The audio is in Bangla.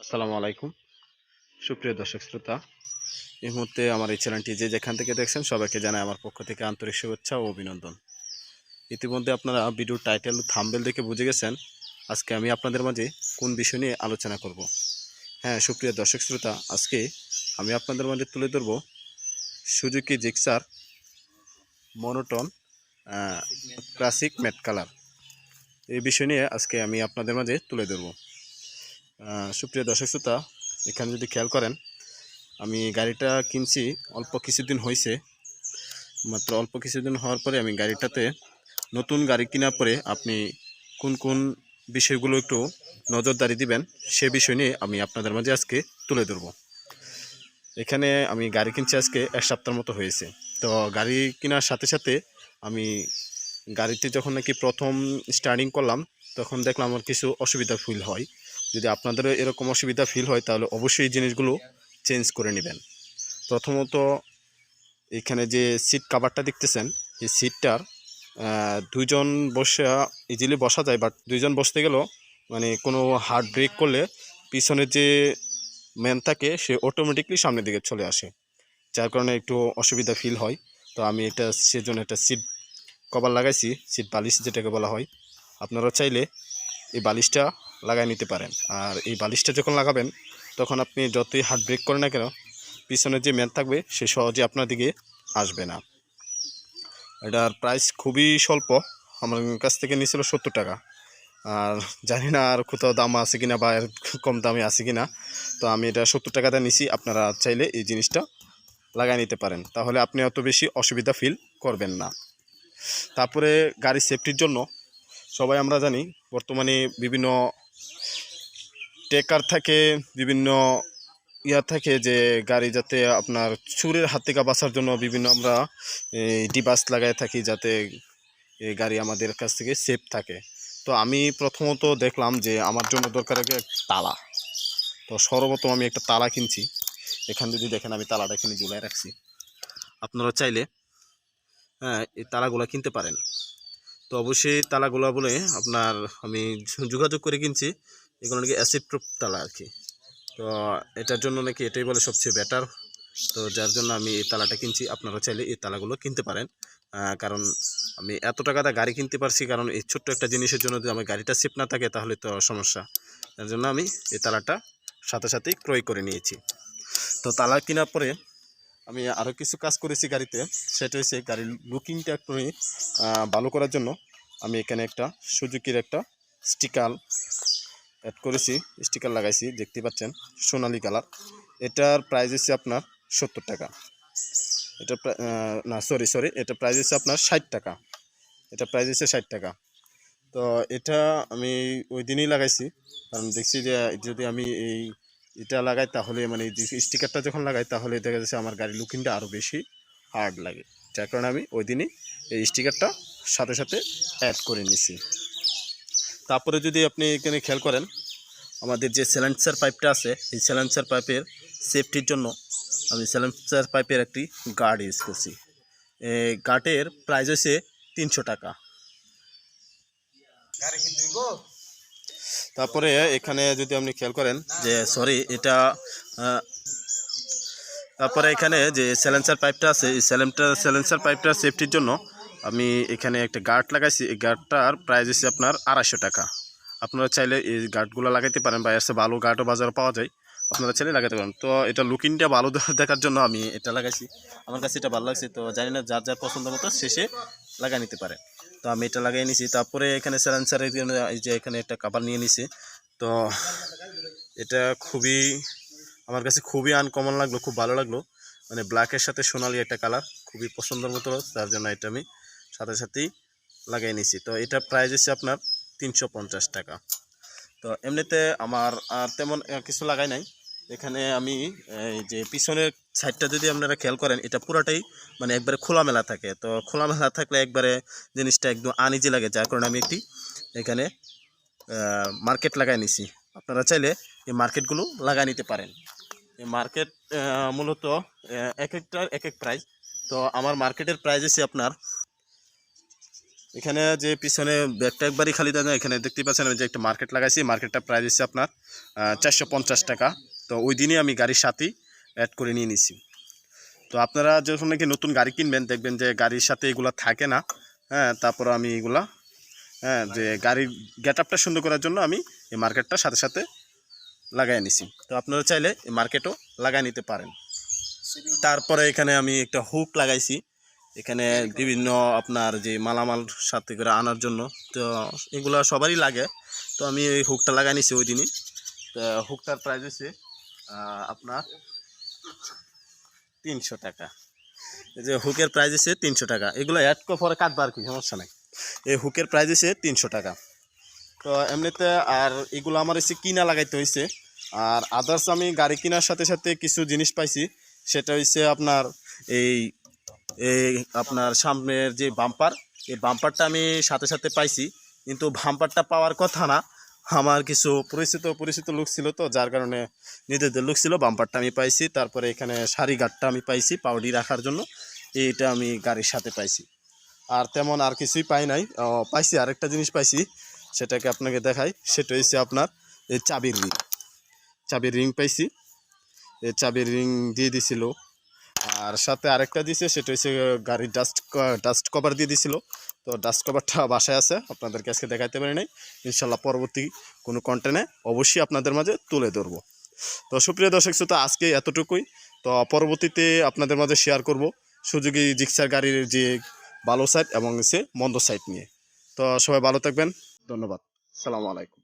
আসসালামু আলাইকুম। সুপ্রিয় দর্শক শ্রোতা, এই মুহূর্তে আমার এই চ্যানেলটি যে যেখান থেকে দেখছেন সবাইকে জানাই আমার পক্ষ থেকে আন্তরিক শুভেচ্ছা ও অভিনন্দন। ইতিমধ্যে আপনারা ভিডিওর টাইটেল থাম্বেল দেখে বুঝে গেছেন আজকে আমি আপনাদের মাঝে কোন বিষয় নিয়ে আলোচনা করব। হ্যাঁ সুপ্রিয় দর্শক শ্রোতা, আজকে আমি আপনাদের মাঝে তুলে ধরব Suzuki Gixxer monotone classic matte colour এই বিষয় নিয়ে আজকে আমি আপনাদের মাঝে তুলে ধরব। সুপ্রিয় দর্শক শ্রোতা, এখানে যদি খেয়াল করেন, আমি গাড়িটা কিনছি, অল্প কিছুদিন হয়েছে মাত্র অল্প কিছুদিন হওয়ার পরে আমি গাড়িটাতে নতুন গাড়ি কেনার পরে আপনি কোন কোন বিষয়গুলো একটু নজরদারি দিবেন, সে বিষয় নিয়ে আমি আপনাদের মাঝে আজকে তুলে ধরবো। এখানে আমি গাড়ি কিনছি আজকে এক সপ্তাহের মতো হয়েছে। তো গাড়ি কেনার সাথে সাথে আমি গাড়িতে যখন নাকি প্রথম স্টার্টিং করলাম, তখন দেখলাম আমার কিছু অসুবিধা ফিল হয়। যদি আপনাদেরও এরকম অসুবিধা ফিল হয়, তাহলে অবশ্যই জিনিসগুলো চেঞ্জ করে নেবেন। প্রথমত, এখানে যে সিট কাভারটা দেখতেছেন, এই সিটটার দুইজন বসে ইজিলি বসা যায় বাট দুইজন বসতে গেলেও মানে কোনো হার্ড ব্রেক করলে পিছনের যে ম্যান থাকে, সে অটোমেটিকলি সামনের দিকে চলে আসে। যার কারণে একটু অসুবিধা ফিল হয়। তো আমি এটা, সেজন্য একটা সিট কভার লাগাইছি সিট বালিশ যেটাকে বলা হয়। আপনারা চাইলে এই বালিশটা লাগাই নিতে পারেন। আর এই বালিশটা যখন লাগাবেন, তখন আপনি যতই হার্ট ব্রেক করেন না কেন পিছনে যে ম্যান থাকবে, সে সহজে আপনার দিকে আসবে না। এটার প্রাইস খুবই স্বল্প। আমার কাছ থেকে নিয়েছিল সত্তর টাকা। আর জানি না আর কোথাও দাম আছে কিনা বা কম দামে আছে কিনা। তো আমি এটা সত্তর টাকাতে নিছি। আপনারা চাইলে এই জিনিসটা লাগাই নিতে পারেন। তাহলে আপনি অত বেশি অসুবিধা ফিল করবেন না। তারপরে গাড়ির সেফটির জন্য সবাই আমরা জানি, বর্তমানে বিভিন্ন টেকার থাকে, বিভিন্ন ইয়া থাকে যে গাড়ি যাতে আপনার চুরের হাত থেকে বাঁচার জন্য বিভিন্ন আমরা ডিভাইস লাগাই থাকি যাতে গাড়ি আমাদের কাছ থেকে সেফ থাকে। তো আমি প্রথমত দেখলাম যে আমার জন্য দরকার একটা তালা। তো সর্বপ্রথম আমি একটা তালা কিনছি। এখান যদি দেখেন আমি তালাটা এখানে ঝুলাই রাখছি। আপনারা চাইলে হ্যাঁ এই তালাগুলো কিনতে পারেন। তো অবশ্যই তালাগুলো বলে আপনার আমি যোগাযোগ করে কিনছি। এগুলো নাকি অ্যাসিড প্রুফ তালা আর কি তো এটার জন্য নাকি এটাই বলে সবচেয়ে বেটার তো যার জন্য আমি এই তালাটা কিনছি। আপনারা চাইলে এই তালাগুলো কিনতে পারেন। কারণ আমি এত টাকাটা গাড়ি কিনতে পারছি, কারণ এই ছোট্ট একটা জিনিসের জন্য যদি আমার গাড়িটা সেফ না থাকে, তাহলে তো সমস্যা। তার জন্য আমি এই তালাটা সাথে সাথেই ক্রয় করে নিয়েছি। তো তালা কেনার পরে আমি আরও কিছু কাজ করেছি গাড়িতে, সেটা হচ্ছে গাড়ির লুকিংটা একটু ভালো করার জন্য আমি এখানে একটা সুজুকির একটা স্টিকার অ্যাড করেছি, স্টিকার লাগাইছি, দেখতে পাচ্ছেন, সোনালি কালার। এটার প্রাইস হচ্ছে আপনার সত্তর টাকা। এটা না সরি সরি এটা প্রাইস হচ্ছে আপনার ষাট টাকা। এটা প্রাইস হচ্ছে ষাট টাকা। তো এটা আমি ওই দিনই লাগাইছি, কারণ দেখছি যে যদি আমি এই এটা লাগাই তাহলে মানে স্টিকারটা যখন লাগাই, তাহলে দেখা যাচ্ছে আমার গাড়ির লুকিংটা আরও বেশি হার্ড লাগে। যার কারণে আমি ওই দিনই এই স্টিকারটা সাথে সাথে অ্যাড করে নিছি। তারপরে যদি আপনি এখানে খেয়াল করেন, আমাদের যে স্যালেন্সার পাইপটা আছে, এই স্যালেন্সার পাইপের সেফটির জন্য আমি স্যালেন্সার পাইপের একটি গার্ড ইউজ করছি। গার্ডের প্রাইস হচ্ছে তিনশো টাকা। তারপরে এখানে যদি আপনি খেয়াল করেন যে সরি এটা তারপরে এখানে যে স্যালেন্সার পাইপটা আছে, এই স্যালেন্টার স্যালেন্সার পাইপটার সেফটির জন্য আমি এখানে একটা গার্ড লাগাইছি। এই গার্ডটার প্রাইস হচ্ছে আপনার আড়াইশো টাকা। আপনারা চাইলে এই গার্ডগুলো লাগাইতে পারেন বা চেয়ে ভালো গার্ডও বাজারে পাওয়া যায়। আপনারা চাইলে লাগাতে পারেন। তো এটা লুকিংটা ভালো দেখার জন্য আমি এটা লাগাইছি। আমার কাছে এটা ভালো লাগছে। তো জানি না যার যার পছন্দ মতো শেষে লাগাই নিতে পারে। তো আমি এটা লাগাই নিছি। তারপরে এখানে স্যালেন্সারের যে এখানে একটা কাবার নিয়ে নিছি। তো এটা খুবই, আমার কাছে খুবই আনকমন লাগল, খুব ভালো লাগল। মানে ব্ল্যাকের সাথে সোনালি একটা কালার খুবই পছন্দের মতো, তার জন্য এটা আমি সাথে সাথেই লাগাই নিছি। তো এটা প্রাইস হচ্ছে আপনার তিনশো পঞ্চাশ টাকা। তো এমনিতে আমার আর তেমন কিছু লাগাই নাই। এখানে আমি, এই যে পিছনের সাইডটা যদি আপনারা খেয়াল করেন, এটা পুরাটাই মানে একবারে খোলামেলা থাকে। তো খোলামেলা থাকলে একবারে জিনিসটা একদম আনিজি লাগে, যার কারণে আমি একটি এখানে মার্কেট লাগাই নিছি। আপনারা চাইলে এই মার্কেটগুলো লাগাই নিতে পারেন। এই মার্কেট মূলত এক একটার এক এক প্রাইস তো আমার মার্কেটের প্রাইস আছে আপনার, এখানে যে পিছনে ব্যাগটা একবারই খালি না এখানে দেখতে পাচ্ছেন আমি যে একটা মার্কেট লাগাইছি। মার্কেটটা প্রাইস আছে আপনার চারশো পঞ্চাশ টাকা। তো ওই দিনই আমি গাড়ির সাথেই অ্যাড করে নিয়ে নিছি। তো আপনারা যখন নাকি নতুন গাড়ি কিনবেন, দেখবেন যে গাড়ির সাথে এগুলা থাকে না। হ্যাঁ তারপর আমি এগুলা হ্যাঁ যে গাড়ির গেট আপটা সুন্দর করার জন্য আমি এই মার্কেটটার সাথে সাথে লাগাই নিছি। তো আপনারা চাইলে এই মার্কেটও লাগাই নিতে পারেন। তারপরে এখানে আমি একটা হুক লাগাইছি। এখানে বিভিন্ন আপনার যে মালামাল সাথে করে আনার জন্য, তো এগুলো সবারই লাগে। তো আমি এই হুকটা লাগাই নিছি ওই দিনই। তো হুকটার প্রাইস হচ্ছে আপনার তিনশো টাকা। এই যে হুকের প্রাইস হচ্ছে তিনশো টাকা। এগুলো অ্যাড পরে কাটবো আর কি, সমস্যা নাই। এই হুকের প্রাইস হচ্ছে তিনশো টাকা। তো এমনিতে আর এগুলো আমার এসে কিনা লাগাইতে হয়েছে আর আদার্স আমি গাড়ি কেনার সাথে সাথে কিছু জিনিস পাইছি। সেটা হচ্ছে আপনার এই এই আপনার সামনের যে বাম্পার এই বাম্পারটা আমি সাথে সাথে পাইছি। কিন্তু বাম্পারটা পাওয়ার কথা না। আমার কিছু পরিচিত পরিচিত লোক ছিল তো, যার কারণে নিজেদের লোক ছিল, বাম্পারটা আমি পাইছি, তারপরে এখানে শাড়ি গাঠটা আমি পাইছি, পাউডি রাখার জন্য, এইটা আমি গাড়ির সাথে পাইছি। আর তেমন আর কিছুই পাই নাই। পাইছি, আরেকটা জিনিস পাইছি, সেটাকে আপনাকে দেখাই, সেটা হচ্ছে আপনার এই চাবির রিং। চাবির রিং পাইছি, এই চাবির রিং দিয়ে দিছিল। আর সাথে আরেকটা দিছে, সেটা হচ্ছে গাড়ির ডাস্ট ডাস্ট কভার দিয়ে দিছিল। তো ডাস্ট কভারটা বাসায় আছে, আপনাদেরকে আজকে দেখাতে পারি নাই। ইনশাল্লাহ পরবর্তী কোনো কন্টেন্টে অবশ্যই আপনাদের মাঝে তুলে ধরবো। তো সুপ্রিয় দর্শক শ্রোতা, আজকে এতটুকুই। তো পরবর্তীতে আপনাদের মাঝে শেয়ার করব সুযোগী জিক্সার গাড়ির যে ভালো সাইড এবং সে মন্দ সাইড নিয়ে। তো সবাই ভালো থাকবেন। ধন্যবাদ। সালামু আলাইকুম।